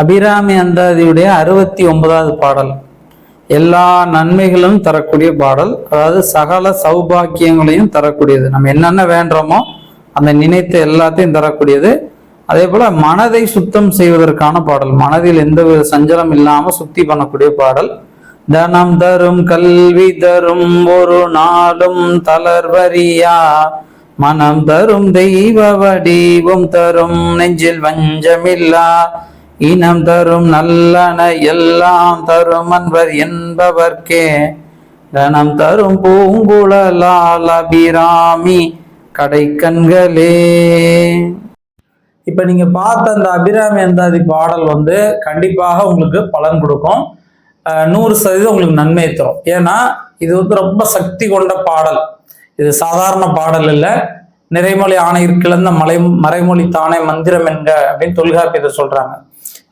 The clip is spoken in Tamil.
அபிராமி அந்தாதியுடைய அறுபத்தி ஒன்பதாவது பாடல். எல்லா நன்மைகளும் தரக்கூடிய பாடல். அதாவது சகல சௌபாக்கியங்களையும் தரக்கூடியது. நம்ம என்னென்ன வேண்டுறோமோ அந்த நினைத்த எல்லாத்தையும் தரக்கூடியது. அதே போல மனதை சுத்தம் செய்வதற்கான பாடல். மனதில் எந்தவித சஞ்சலம் இல்லாமல் சுத்தி பண்ணக்கூடிய பாடல். தனம் தரும் கல்வி தரும் ஒரு நாளும் தளர்வரியா மனம் தரும் தெய்வ வடிவம் தரும் நெஞ்சில் வஞ்சமில்லா. இனம் தரும் நல்லன எல்லாம் தரும் அன்பர் என்பவர்க்கே. தனம் தரும் பூங்குழலால் அபிராமி கடைக்கண்களே. இப்ப நீங்க பார்த்த அந்த அபிராமி அந்தாதி பாடல் வந்து கண்டிப்பாக உங்களுக்கு பலன் கொடுக்கும். நூறு சதவீதம் உங்களுக்கு நன்மையை தரும். ஏன்னா இது வந்து ரொம்ப சக்தி கொண்ட பாடல். இது சாதாரண பாடல் இல்லை. நிறைமொழி ஆணையிற்கிழந்த மலை மறைமொழி தானே மந்திரம் என்க அப்படின்னு தொல்காப்பியத்தை சொல்றாங்க.